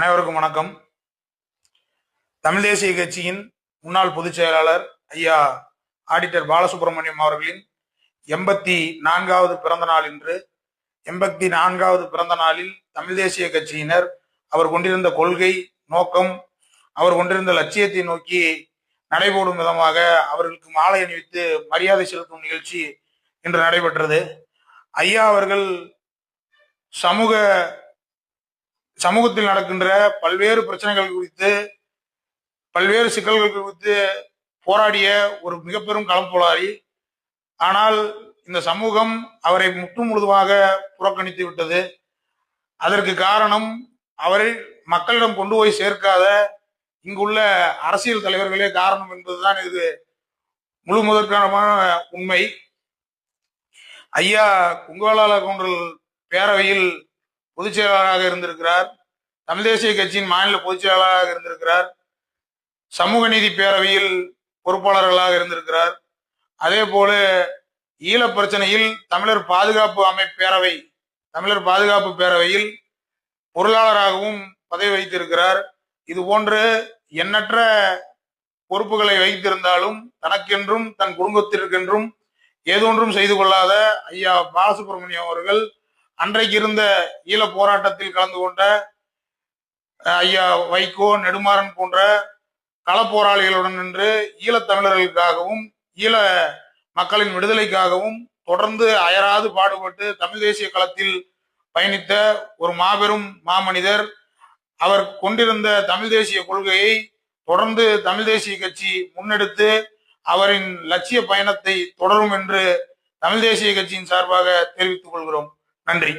அனைவருக்கும் வணக்கம். தமிழ் தேசிய கட்சியின் முன்னாள் பொதுச் செயலாளர் ஐயா ஆடிட்டர் பாலசுப்ரமணியம் அவர்களின் எண்பத்தி நான்காவது பிறந்த நாள் இன்று எண்பத்தி நான்காவது பிறந்த நாளில் தமிழ் தேசிய கட்சியினர் அவர் கொண்டிருந்த கொள்கை நோக்கம் அவர் கொண்டிருந்த லட்சியத்தை நோக்கி நடைபோடும் விதமாக அவர்களுக்கு மாலை அணிவித்து மரியாதை செலுத்தும் நிகழ்ச்சி இன்று நடைபெற்றது. ஐயா அவர்கள் சமூக சமூகத்தில் நடக்கின்ற பல்வேறு பிரச்சனைகள் குறித்து பல்வேறு சிக்கல்கள் குறித்து போராடிய ஒரு மிக பெரும் களம் ஆனால் இந்த சமூகம் அவரை முற்று முழுதுமாக புறக்கணித்து விட்டது. அதற்கு காரணம் அவரை மக்களிடம் கொண்டு போய் சேர்க்காத இங்குள்ள அரசியல் தலைவர்களே காரணம் என்பதுதான் இது முழு முதற்கான உண்மை. ஐயா குங்கோலால கவுண்டல் பேரவையில் பொதுச் செயலாளராக இருந்திருக்கிறார். தமிழ் தேசிய கட்சியின் மாநில பொதுச் செயலாளராக இருந்திருக்கிறார். சமூக நீதி பேரவையில் பொறுப்பாளர்களாக இருந்திருக்கிறார். அதே போல ஈழ பிரச்சனையில் தமிழர் பாதுகாப்பு அமைப்பேரவை தமிழர் பாதுகாப்பு பேரவையில் பொருளாளராகவும் பதவி வைத்திருக்கிறார் இது போன்று எண்ணற்ற பொறுப்புகளை வைத்திருந்தாலும் தனக்கென்றும் தன் குடும்பத்திற்கென்றும் ஏதொன்றும் செய்து கொள்ளாத ஐயா பாலசுப்ரமணியம் அவர்கள் அன்றைக்கு இருந்த ஈழ போராட்டத்தில் கலந்து கொண்ட ஐயா வைகோ நெடுமாறன் போன்ற களப்போராளிகளுடன் நின்று ஈழத் தமிழர்களுக்காகவும் ஈழ மக்களின் விடுதலைக்காகவும் தொடர்ந்து அயராது பாடுபட்டு தமிழ் தேசிய களத்தில் பயணித்த ஒரு மாபெரும் மாமனிதர் அவர் கொண்டிருந்த தமிழ் தேசிய கொள்கையை தொடர்ந்து தமிழ் தேசிய கட்சி முன்னெடுத்து அவரின் லட்சிய பயணத்தை தொடரும் என்று தமிழ் தேசிய கட்சியின் சார்பாக தெரிவித்துக் கொள்கிறோம். நன்றி.